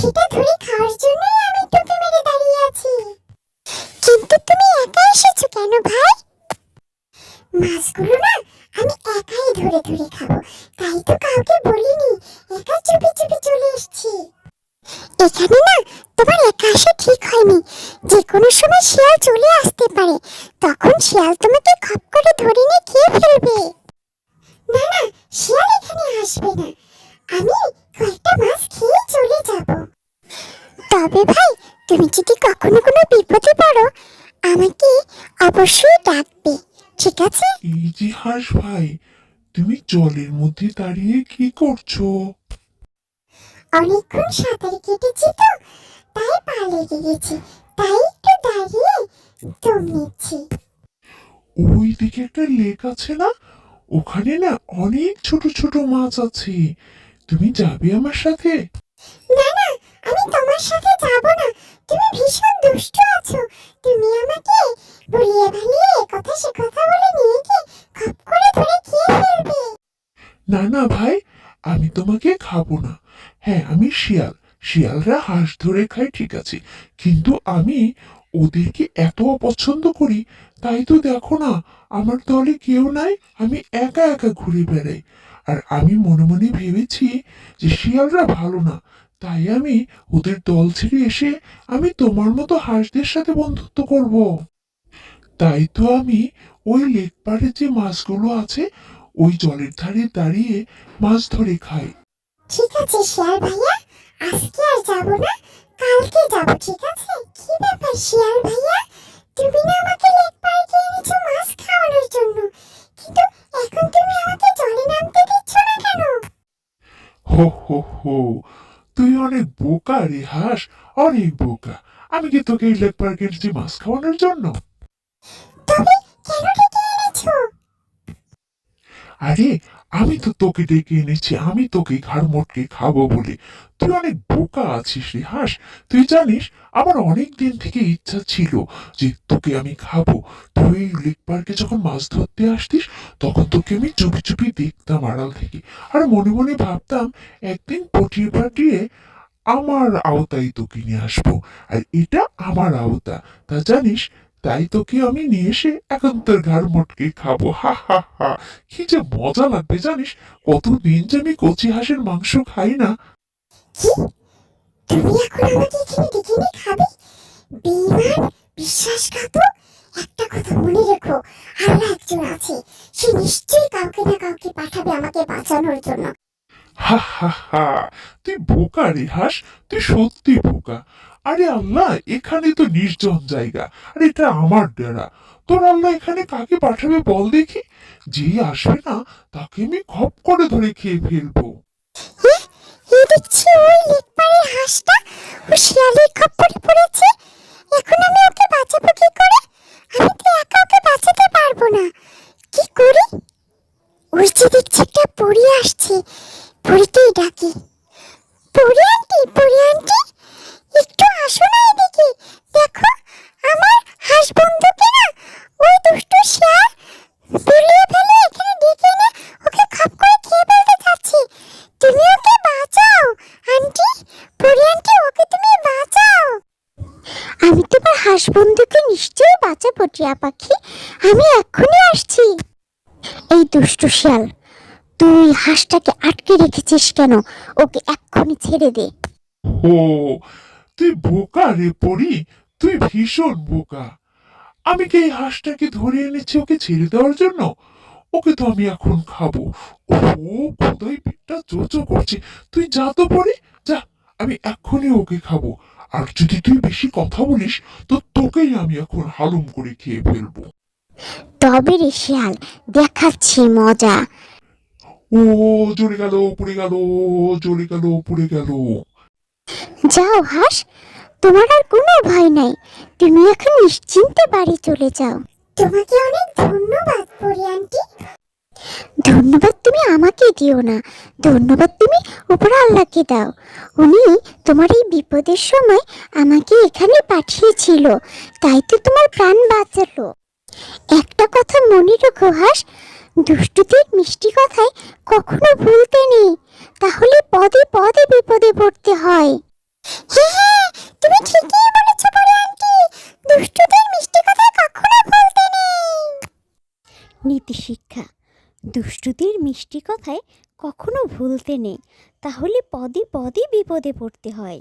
সেটা ধরে খাওয়ার জন্যই আমি তোকে মেরে দাঁড়িয়ে আছি। কিন্তু তুমি একা এসেছ কেন ভাই? মাছগুলো না আমি একাই ধরে ধরে খাব। তাই তো কাউকে বলিনি, একা চুপি চুপি চলে এসেছি। এখানে না তোমার একা আসা ঠিক হয়নি। যে কোনো সময় শিয়াল চলে আসতে পারে। তখন শিয়াল তোমাকে খপ করে ধরে নিয়ে খেয়ে ফেলবে। না না, শিয়াল এখানে আসবে না। আমি কয়েকটা মাছ খেয়ে চলে যাব। তবে ভাই তুমি যদি কখনো কোনো বিপদে পড়ো আমাকে অবশ্যই ডাকবে ঠিক আছে? এই যে হাঁস ভাই তুমি জলের মধ্যে দাঁড়িয়ে কি করছ? অনেকক্ষণ সাঁতার কেটেছি তো তাই পা লেগে গেছে তাই একটু দাঁড়িয়ে দম নিচ্ছি। ওই দিকে একটা লেক আছে না? ওখানে না অনেক ছোট ছোট মাছ আছে। তুমি যাবে আমার সাথে? না না আমি তোমার সাথে যাব না। তুমি ভীষণ দুষ্ট আছো। তুমি আমাকে বলিয়ে ভালিয়ে কথা সে কথা বলে নিয়ে গিয়ে খপ করে ধরে খেয়ে ফেলবে। না না ভাই আমি তোমাকে খাব না। হ্যাঁ আমি শিয়াল। শিয়ালরা হাঁস ধরে খায় ঠিক আছে। কিন্তু আমি ওদেরকে এত অপছন্দ করি তাই তো দেখো না আমার দলে কেউ নাই আমি একা একা ঘুরে বেড়াই। আর আমি মনে মনে ভেবেছি যে শিয়ালরা ভালো না। তাই আমি ওদের দল ছেড়ে এসে আমি তোমার মতো হাঁসদের সাথে বন্ধুত্ব করব। তাই তো আমি ওই লেক পাড়ে যে মাছগুলো আছে, ওই জলের ধারে দাঁড়িয়ে মাছ ধরে খাই। ঠিক আছে শিয়াল ভাইয়া, আজকে আর যাব না, কালকে যাব, ঠিক আছে? কি ব্যাপার শিয়াল ভাইয়া? তুমি না আমাকে লেক পার্কে এনেছো মাছ খাওয়ানোর হো হো হো। তুই অনেক বোকা রে হাস অনেক বোকা। আমি কি তোকে এই লেক পার্কে এনেছি মাছ খাওয়ানোর জন্য? আরে আমি তো তোকে ডেকে এনেছি, আমি তোকে ঘাড় খাব বলে। তুই অনেক বোকা আছিস রে, হাস। তুই জানিস, আমার অনেক দিন থেকে ইচ্ছা ছিল যে তোকে আমি খাব। তুই লেক পার্কে যখন মাছ ধরতে আসতিস, তখন তোকে আমি চুপি চুপি দেখতাম আড়াল থেকে। আর মনে মনে ভাবতাম, একদিন পটিয়ে পাটিয়ে আমার আওতায় তোকে নিয়ে আসব। আর এটা আমার আওতা। তা জানিস তাই তোকে আমি নিয়ে এসে এখন তোর ঘাড় মোটকে খাব। হা হা হা। কি যে মজা লাগবে জানিস? কতদিন যে আমি কচি হাঁসের মাংস খাই না। তুমি এখন আমাকে এখানে ডেকে এনে খাবে? বেইমান বিশ্বাসঘাতক? একটা কথা মনে রেখো আল্লাহ একজন আছে। সে নিশ্চয়ই কাউকে না কাউকে পাঠাবে আমাকে বাঁচানোর জন্য। হা হা হা। তুই বোকা রে হাস তুই সত্যি বোকা। আরে আল্লাহ, এখানে তো নির্জন জায়গা, আর এটা আমার ডেরা। তোর আল্লাহ এখানে কাকে পাঠাবে বল দেখি? যে আসবে না, তাকে আমি খপ করে ধরে খেয়ে ফেলব। দেখছি তো বাঁচাতে পারব না। কি আসছে পরিতেই ডাকি। পরি আন্টি একটু আসো এদিকে দেখো, আমার হাঁস বন্ধুকে না ওই দুষ্টু শিয়াল বুলিয়ে ফেলে এখানে ডেকে এনে ওকে খপ করে খেয়ে ফেলতে চাচ্ছে। তুমি ওকে বাঁচাও, আন্টি। পরি আন্টি, ওকে তুমি বাঁচাও। আমি তোমার হাঁস বন্ধুকে নিশ্চয়ই বাঁচাবো, টিয়া পাখি। আমি এক্ষুনি আসছি। এই দুষ্টু শিয়াল, তুই হাঁসটাকে আটকে রেখেছিস কেন? ওকে এক্ষুনি ছেড়ে দে। ও তুই বোকা রে পড়ি তুই ভীষণ বোকা। আমি কি এই হাঁসটাকে ধরে এনেছি ওকে ছেড়ে দেওয়ার জন্য? ওকে তো আমি এখন খাব। ও খোদাই পেটটা চোচো করছে। তুই যা তো পড়ি যা আমি এক্ষুনি ওকে খাব। আর যদি তুই বেশি কথা বলিস তো তোকেই আমি এখন হালুম করে খেয়ে ফেলব। তবে রে শিয়াল দেখাচ্ছি মজা। ও জ্বলে গেল পুড়ে গেল জ্বলে গেল পুড়ে গেল। যাও হাঁস তোমার আর কোনো ভয় নাই। তুমি এখন নিশ্চিন্তে বাড়ি চলে যাও। তোমাকে অনেক ধন্যবাদ পরি আন্টি। ধন্যবাদ তুমি আমাকে দিও না। ধন্যবাদ তুমি উপর আল্লাহকে দাও। উনি তোমার এই বিপদের সময় আমাকে এখানে পাঠিয়েছিল। তাই তো তোমার প্রাণ বাঁচালো। একটা কথা মনে রেখো হাস দুষ্টুদের মিষ্টি কথায় কখনো ভুলতে নেই। তাহলে পদে পদে বিপদে পড়তে হয়। হ্যাঁ হ্যাঁ তুমি ঠিকই বলেছ বড় আন্টি। দুষ্টদের মিষ্টি কথা কখনো বলতে নেই। নীতি শিক্ষা। দুষ্টদের মিষ্টি কথায় কখনো ভুলতে নেই। তাহলে পদে পদে বিপদে পড়তে হয়।